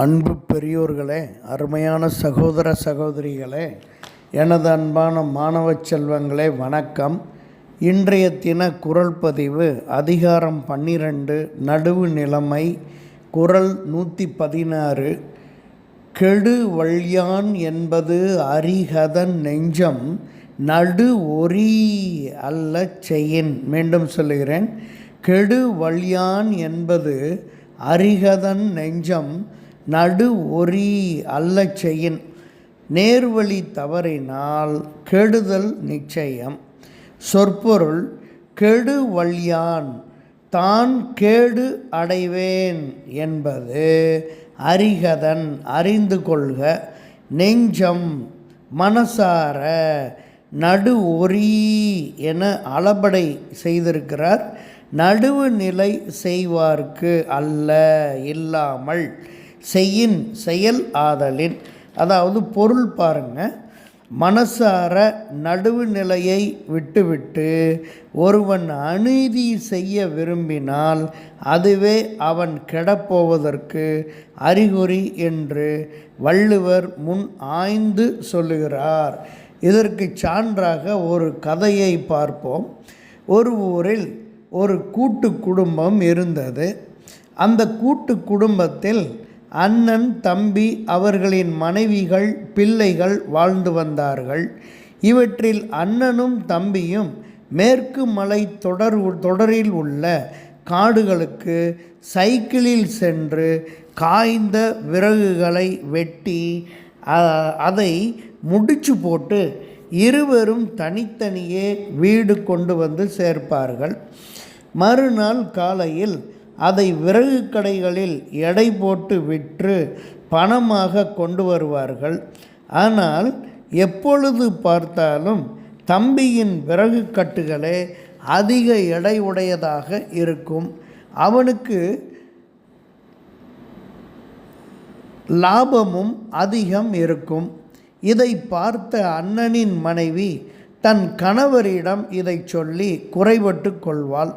அன்பு பெரியோர்களே அருமையான சகோதர சகோதரிகளே எனது அன்பான மாணவ செல்வங்களே வணக்கம். இன்றைய தின குரல் பதிவு அதிகாரம் பன்னிரண்டு நடுவு நிலைமை குரல் நூற்றி பதினாறு கெடு வழியான் என்பது அரிகதன் நெஞ்சம் நடு ஒரி அல்ல செய்யின் மீண்டும் சொல்லுகிறேன். கெடு வழியான் என்பது அரிகதன் நெஞ்சம் நடு ஒரி அல்ல செய்யின். நேர்வழி தவறினால் கெடுதல் நிச்சயம். சொற்பொருள் கெடு வழியான் தான் கேடு அடைவேன் என்பது அரிகதன் அறிந்து கொள்க. நெஞ்சம் மனசார நடு ஒரி என அளபடை செய்திருக்கிறார். நடுவு நிலை செய்வார்க்கு அல்ல இல்லாமல் செய்யின் செயல் ஆதலின். அதாவது பொருள் பாருங்கள் மனசார நடுவு நிலையை விட்டுவிட்டு ஒருவன் அநீதி செய்ய விரும்பினால் அதுவே அவன் கெடப்போவதற்கு அறிகுறி என்று வள்ளுவர் முன் ஆய்ந்து சொல்லுகிறார். இதற்கு சான்றாக ஒரு கதையை பார்ப்போம். ஒரு ஊரில் ஒரு கூட்டு குடும்பம் இருந்தது. அந்த கூட்டு குடும்பத்தில் அண்ணன் தம்பி அவர்களின் மனைவிகள் பிள்ளைகள் வாழ்ந்து வந்தார்கள். இவற்றில் அண்ணனும் தம்பியும் மேற்கு மலை தொடர் தொடரில் உள்ள காடுகளுக்கு சைக்கிளில் சென்று காய்ந்த விறகுகளை வெட்டி அதை முடிச்சு போட்டு இருவரும் தனித்தனியே வீடு கொண்டு வந்து சேர்ப்பார்கள். மறுநாள் காலையில் அதை விறகு கடைகளில் எடை போட்டு விற்று பணமாக கொண்டு வருவார்கள். ஆனால் எப்பொழுது பார்த்தாலும் தம்பியின் விறகு கட்டுகளே அதிக எடை உடையதாக இருக்கும். அவனுக்கு லாபமும் அதிகம் இருக்கும். இதை பார்த்த அண்ணனின் மனைவி தன் கணவரிடம் இதை சொல்லி குறைபட்டு கொள்வாள்.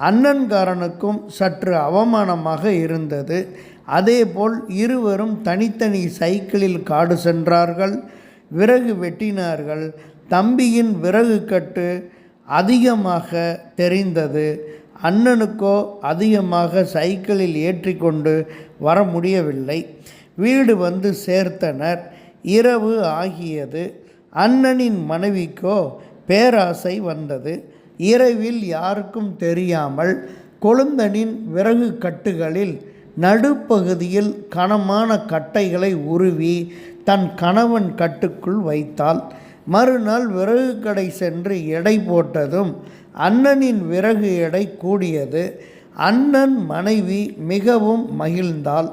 அண்ணன்காரனுக்கும் சற்று அவமானமாக இருந்தது. அதேபோல் இருவரும் தனித்தனி சைக்கிளில் காடு சென்றார்கள். விறகு வெட்டினார்கள். தம்பியின் விறகு கட்டு அதிகமாக தெரிந்தது. அண்ணனுக்கோ அதிகமாக சைக்கிளில் ஏற்றிக்கொண்டு வர முடியவில்லை. வீடு வந்து சேர்த்தனர். இரவு ஆகியது. அண்ணனின் மனைவிக்கோ பேராசை வந்தது. இரவில் யாருக்கும் தெரியாமல் கொழுந்தனின் விறகு கட்டுகளில் நடுப்பகுதியில் கனமான கட்டைகளை உருவி தன் கணவன் கட்டுக்குள் வைத்தாள். மறுநாள் விறகு கடை சென்று எடை போட்டதும் அண்ணனின் விறகு எடை கூடியது. அண்ணன் மனைவி மிகவும் மகிழ்ந்தாள்.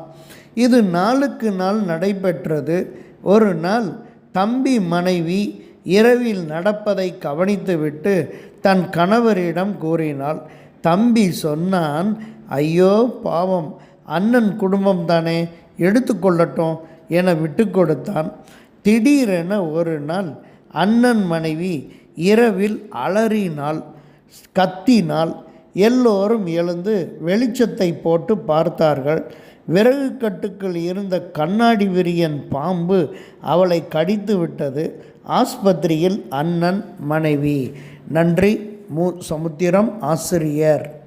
இது நாளுக்கு நாள் நடைபெற்றது. ஒரு நாள் தம்பி மனைவி இரவில் நடப்பதை கவனித்துவிட்டு தன் கணவரிடம் கூறினாள் தம்பி சொன்னான் ஐயோ பாவம் அண்ணன் குடும்பம் தானே எடுத்துக்கொள்ளட்டும் என விட்டு கொடுத்தான். திடீரென ஒரு நாள் அண்ணன் மனைவி இரவில் அலறினாள் கத்தினாள். எல்லோரும் எழுந்து வெளிச்சத்தை போட்டு பார்த்தார்கள். விறகு கட்டுக்குள் இருந்த கண்ணாடி விரியன் பாம்பு அவளை கடித்து விட்டது ஆஸ்பத்திரியில் அண்ணன் மனைவி. நன்றி மு சமுத்திரம் ஆசிரியர்.